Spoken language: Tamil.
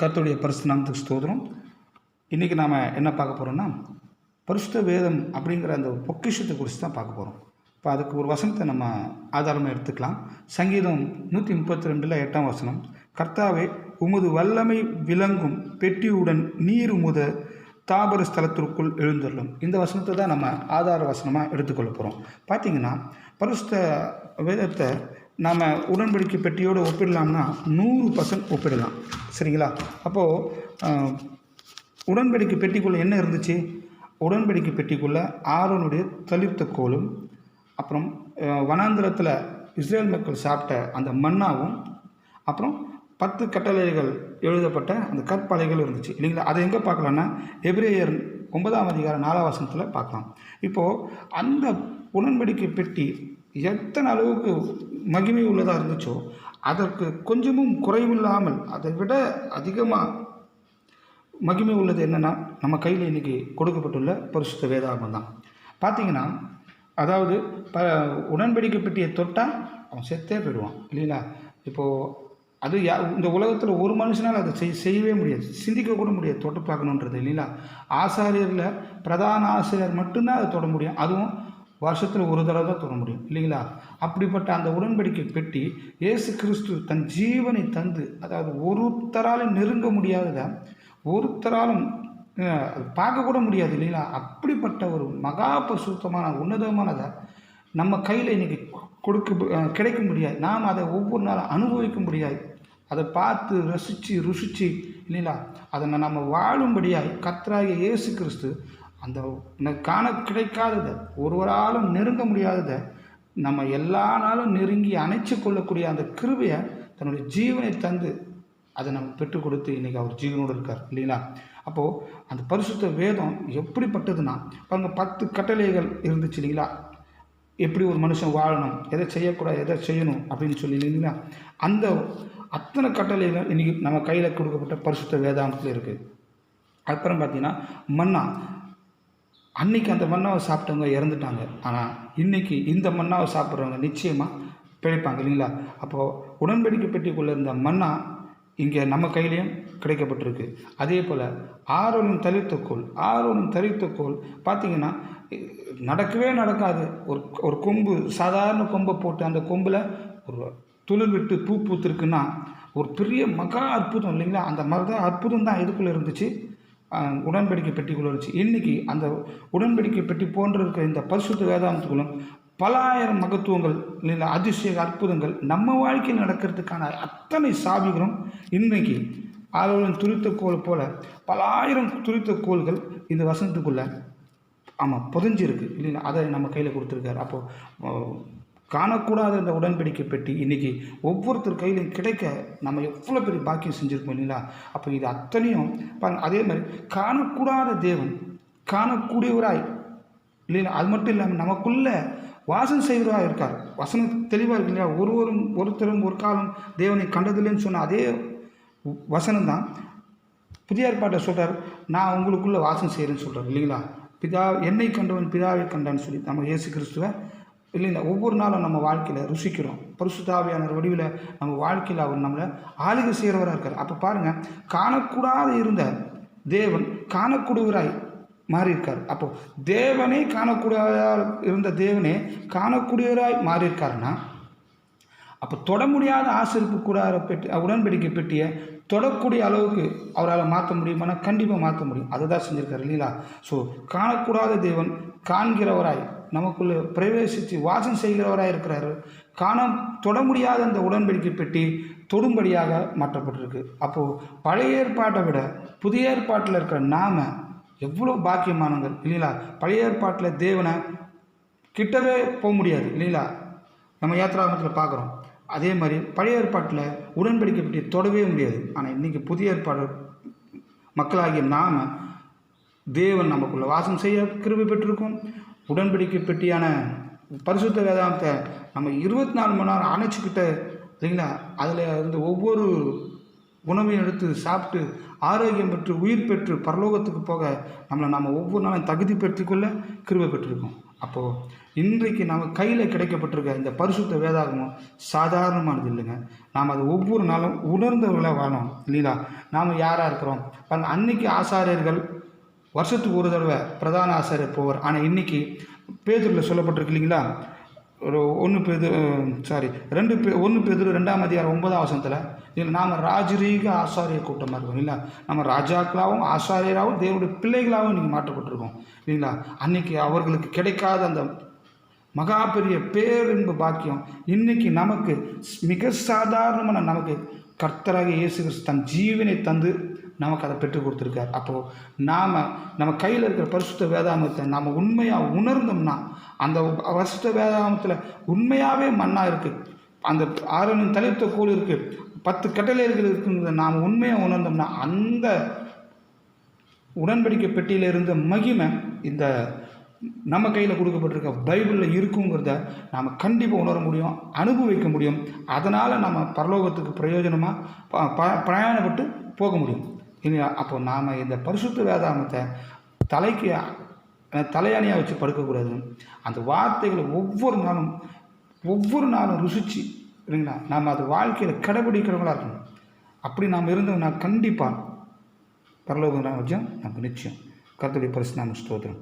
கருத்துடைய பரிசு நாமத்துக்கு ஸ்தோத்திரம். இன்றைக்கி நாம் என்ன பார்க்க போகிறோம்னா பரிசுத்த வேதம் அப்படிங்கிற அந்த பொக்கிஷத்தை குறித்து தான் பார்க்க போகிறோம் இப்போ அதுக்கு ஒரு வசனத்தை நம்ம ஆதாரமாக எடுத்துக்கலாம். சங்கீதம் நூற்றி முப்பத்தி ரெண்டில் எட்டாம் வசனம் கர்த்தாவே உமது வல்லமை விளங்கும் பெட்டியுடன் நீர் உமுத தாபர ஸ்தலத்திற்குள் எழுந்துள்ளோம் இந்த வசனத்தை தான் நம்ம ஆதார வசனமாக எடுத்துக்கொள்ள போகிறோம் பார்த்திங்கன்னா பரிசுத்த வேதத்தை நாம் உடன்படிக்கை பெட்டியோடு ஒப்பிடலாம்னா நூறு பர்சன்ட் ஒப்பிடலாம். சரிங்களா? அப்போது உடன்படிக்கை பெட்டிக்குள்ளே என்ன இருந்துச்சு? உடன்படிக்கை பெட்டிக்குள்ளே ஆரோனுடைய தளிர்த்த கோலும் அப்புறம் வனாந்திரத்தில் இஸ்ரேல் மக்கள் சாப்பிட்ட அந்த மண்ணாவும் அப்புறம் பத்து கட்டளைகள் எழுதப்பட்ட அந்த கற்பலைகள் இருந்துச்சு. இல்லைங்களா? அதை எங்கே பார்க்கலான்னா எபிரேயர் ஒன்பதாம் அதிகாரம் நாலாவசனத்தில் பார்க்கலாம். இப்போது அந்த உடன்படிக்கை பெட்டி எத்தனை அளவுக்கு மகிமை உள்ளதாக இருந்துச்சோ அதற்கு கொஞ்சமும் குறைவில்லாமல் அதை விட அதிகமாக மகிமை உள்ளது என்னென்னா நம்ம கையில் இன்றைக்கி கொடுக்கப்பட்டுள்ள பரிசுத்த வேதாகம் தான். பார்த்தீங்கன்னா அதாவது ப உடன்படிக்கை பெட்டியை தொட்டால் அவன் செத்தே போயிடுவான் இல்லைங்களா? இப்போது அது யா இந்த உலகத்தில் ஒரு மனுஷனால் அதை செய் செய்யவே முடியாது. சிந்திக்க கூட முடியாது தொட்டு பார்க்கணுன்றது இல்லைங்களா? ஆசாரியரில் பிரதான ஆசிரியர் மட்டும்தான் அதை தொட முடியும். அதுவும் வருஷத்தில் ஒரு தடவை தான் தொட முடியும் இல்லைங்களா? அப்படிப்பட்ட அந்த உடன்படிக்கை பெட்டி இயேசு கிறிஸ்து தன் ஜீவனை தந்து அதாவது ஒருத்தராலும் நெருங்க முடியாததை ஒருத்தராலும் அது பார்க்க கூட முடியாது இல்லைங்களா? அப்படிப்பட்ட ஒரு மகா பரிசுத்தமான உன்னதமானதை நம்ம கையில் இன்றைக்கி கொடுக்க கிடைக்க முடியாது. நாம் அதை ஒவ்வொரு நாளும் அனுபவிக்க முடியாது. அதை பார்த்து ரசித்து ருசித்து இல்லைங்களா? அதை நம்ம வாழும்படியாய் கர்த்தராகிய இயேசு கிறிஸ்து அந்த காண கிடைக்காததை ஒருவராலும் நெருங்க முடியாததை நம்ம எல்லா நாளும் நெருங்கி அணைச்சு கொள்ளக்கூடிய அந்த கிருபையை தன்னுடைய ஜீவனை தந்து அதை நம்ம பெற்றுக் கொடுத்து இன்றைக்கி அவர் ஜீவனோடு இருக்கார் இல்லைங்களா? அப்போது அந்த பரிசுத்த வேதம் எப்படிப்பட்டதுன்னா பாருங்க பத்து கட்டளைகள் இருந்துச்சு இல்லைங்களா? எப்படி ஒரு மனுஷன் வாழணும் எதை செய்யக்கூடாது எதை செய்யணும் அப்படின்னு சொல்லி இல்லைங்களா? அந்த அத்தனை கட்டளைகள் இன்றைக்கி நம்ம கையில் கொடுக்கப்பட்ட பரிசுத்த வேதாந்தத்தில் இருக்குது அப்புறம் பார்த்தீங்கன்னா மன்னா அன்னைக்கு அந்த மண்ணாவை சாப்பிட்டவங்க இறந்துட்டாங்க. ஆனால் இன்றைக்கி இந்த மண்ணாவை சாப்பிட்றவங்க நிச்சயமாக பிழைப்பாங்க இல்லைங்களா? அப்போது உடன்படிக்கை பெட்டிக்குள்ளே இருந்த மண்ணா இங்கே நம்ம கையிலையும் கிடைக்கப்பட்டிருக்கு. அதே போல் ஆரோனும் தரித்தக்கோள் ஆரோனும் தரித்தக்கோள் பார்த்திங்கன்னா நடக்கவே நடக்காது. ஒரு ஒரு கொம்பு சாதாரண கொம்பை போட்டு அந்த கொம்பில் ஒரு துளிர் விட்டு பூ பூத்துருக்குன்னா ஒரு பெரிய மகா அற்புதம் இல்லைங்களா? அந்த மாதிரி தான் அற்புதம் தான் இதுக்குள்ளே இருந்துச்சு. உடன்படிக்கை பெட்டிக்குள்ளே இருந்துச்சு இன்றைக்கி அந்த உடன்படிக்கை பெட்டி போன்று இருக்கிற இந்த பரிசுத்த வேதாந்தத்துக்குள்ளும் பல ஆயிரம் மகத்துவங்கள் இல்லை அதிசய அற்புதங்கள் நம்ம வாழ்க்கையில் நடக்கிறதுக்கான அத்தனை சாவிகளும் இன்றைக்கி ஆளுநர் துரித்த கோல் போல் பல ஆயிரம் துரித்த கோள்கள் இந்த வசனத்துக்குள்ளே ஆமாம் புதஞ்சிருக்கு. இல்லைன்னா அதை நம்ம கையில் கொடுத்துருக்காரு. அப்போது காணக்கூடாத இந்த உடன்படிக்கை பெட்டி இன்றைக்கி ஒவ்வொருத்தர் கையிலையும் கிடைக்க நம்ம எவ்வளோ பெரிய பாக்கியம் செஞ்சுருக்கோம் இல்லைங்களா? அப்போ இது அத்தனையும் அதே மாதிரி காணக்கூடாத தேவன் காணக்கூடியவராய் இல்லைங்களா? அது மட்டும் இல்லாமல் நமக்குள்ளே வாசம் செய்வராக இருக்கார். வசனம் தெளிவாக இருக்கு இல்லையா? ஒருவரும் ஒருத்தரும் ஒரு காலம் தேவனை கண்டதில்லைன்னு சொன்ன அதே வசனம் தான் புதிய ஏற்பாட்டை சொல்கிறார் நான் உங்களுக்குள்ளே வாசம் செய்கிறேன்னு சொல்கிறார் இல்லைங்களா? பிதா என்னை கண்டவன் பிதாவை கண்டான்னு சொல்லி நம்ம இயேசு கிறிஸ்துவை இல்லைங்களா ஒவ்வொரு நாளும் நம்ம வாழ்க்கையில் ருசிக்கிறோம். பரிசுத்தாவியான வடிவில் நம்ம வாழ்க்கையில் அவர் நம்மளை ஆளுகை செய்கிறவராக இருக்கார். அப்போ பாருங்கள் காணக்கூடாத இருந்த தேவன் காணக்கூடியவராய் மாறியிருக்கார். அப்போது தேவனே காணக்கூடியவராக இருந்த தேவனே காணக்கூடியவராய் மாறியிருக்காருன்னா அப்போ தொட முடியாத ஆசிரிப்பு கூடார பெட்டி உடன்படிக்கை பெட்டியை தொடக்கூடிய அளவுக்கு அவரால் மாற்ற முடியுமானா கண்டிப்பாக மாற்ற முடியும். அதை தான் செஞ்சுருக்காரு இல்லைங்களா? ஸோ காணக்கூடாத தேவன் காண்கிறவராய் நமக்குள்ளே பிரவேசித்து வாசம் செய்கிறவராக இருக்கிறாரு. காண தொட முடியாத அந்த உடன்படிக்கை பெட்டி தொடும்படியாக மாற்றப்பட்டிருக்கு. அப்போது பழைய ஏற்பாட்டை விட புதிய ஏற்பாட்டில் இருக்கிற நாம எவ்வளோ பாக்கியமானங்கள் இல்லைங்களா? பழைய ஏற்பாட்டில் தேவனை கிட்டவே போக முடியாது இல்லைங்களா? நம்ம யாத்திராமத்தில் பார்க்குறோம். அதே மாதிரி பழைய ஏற்பாட்டில் உடன்படிக்கை பெட்டி தொடவே முடியாது. ஆனால் இன்றைக்கி புதிய ஏற்பாடு மக்களாகிய நாம் தேவன் நமக்குள்ளே வாசம் செய்ய கிருபி பெற்றிருக்கோம். உடன்படிக்கை பெட்டியான பரிசுத்த வேதாந்தத்தை நம்ம இருபத்தி நாலு மணி நேரம் அணைச்சிக்கிட்ட இல்லைங்களா? அதில் இருந்து ஒவ்வொரு உணவையும் எடுத்து சாப்பிட்டு ஆரோக்கியம் பெற்று உயிர் பெற்று பரலோகத்துக்கு போக நம்மளை நம்ம ஒவ்வொரு நாளும் தகுதி பெற்றுக்கொள்ள கிருவை பெற்றிருக்கோம். அப்போது இன்றைக்கு நம்ம கையில் கிடைக்கப்பட்டிருக்க இந்த பரிசுத்த வேதாகமும் சாதாரணமானது இல்லைங்க. நாம் அது ஒவ்வொரு நாளும் உணர்ந்தவர்களாக வாழணும் இல்லைங்களா? நாம் யாராக இருக்கிறோம்? பாருங்க அன்னைக்கு ஆசாரியர்கள் வருஷத்துக்கு ஒரு தடவை பிரதான ஆசிரியர் போவார் ஆனால் இன்னைக்கு பேதூரில் சொல்லப்பட்டிருக்கு இல்லைங்களா? ஒரு ஒன்று பேது சாரி ரெண்டு பே ஒன்று பேதூர் ரெண்டாம் அதிகாரம் ஒன்பதாம் வசனத்தில் இதில் நாம் ராஜரீக ஆசாரிய கூட்டமாக இருக்கோம் இல்லைங்களா? நம்ம ராஜாக்களாகவும் ஆசாரியராகவும் தேவனுடைய பிள்ளைகளாகவும் இன்றைக்கி மாற்றப்பட்டிருக்கோம் இல்லைங்களா? அன்னைக்கு அவர்களுக்கு கிடைக்காத அந்த மகா பெரிய பேரின்பு பாக்கியம் இன்னைக்கு நமக்கு மிக சாதாரணமான நமக்கு கர்த்தராக இயேசு கிறிஸ்து தன் ஜீவனை தந்து நமக்கு அதை பெற்றுக் கொடுத்துருக்கார். அப்போது நாம் நம்ம கையில் இருக்கிற பரிசுத்த வேதாமத்தை நாம் உண்மையாக உணர்ந்தோம்னா அந்த பரிசுத்த வேதாமத்தில் உண்மையாகவே மண்ணாக இருக்குது அந்த ஆரோனின் தலைத்த கோல் இருக்குது பத்து கட்டளைகள் இருக்குங்கிறத நாம் உண்மையாக உணர்ந்தோம்னா அந்த உடன்படிக்கை பெட்டியில் இருந்த மகிமை இந்த நம்ம கையில் கொடுக்கப்பட்டிருக்க பைபிளில் இருக்குங்கிறத நாம் கண்டிப்பாக உணர முடியும் அனுபவிக்க முடியும். அதனால் நம்ம பரலோகத்துக்கு பிரயோஜனமாக ப ப பிரயாணப்பட்டு போக முடியும். இனி அப்போ நாம் இந்த பரிசுத்த வேதாமத்தை தலைக்கு தலையணியாக வச்சு படுக்கக்கூடாது. அந்த வார்த்தைகளை ஒவ்வொரு நாளும் ஒவ்வொரு நாளும் ருசிச்சு இல்லைங்களா? நாம் அது வாழ்க்கையில் கடைபிடிக்கிறவங்களாக இருக்கணும். அப்படி நாம் இருந்தோம்னா கண்டிப்பாக பரலோக ராஜ்யம் நமக்கு நிச்சயம். கருத்துடைய பரிசு நாம ஸ்தோத்திரம்.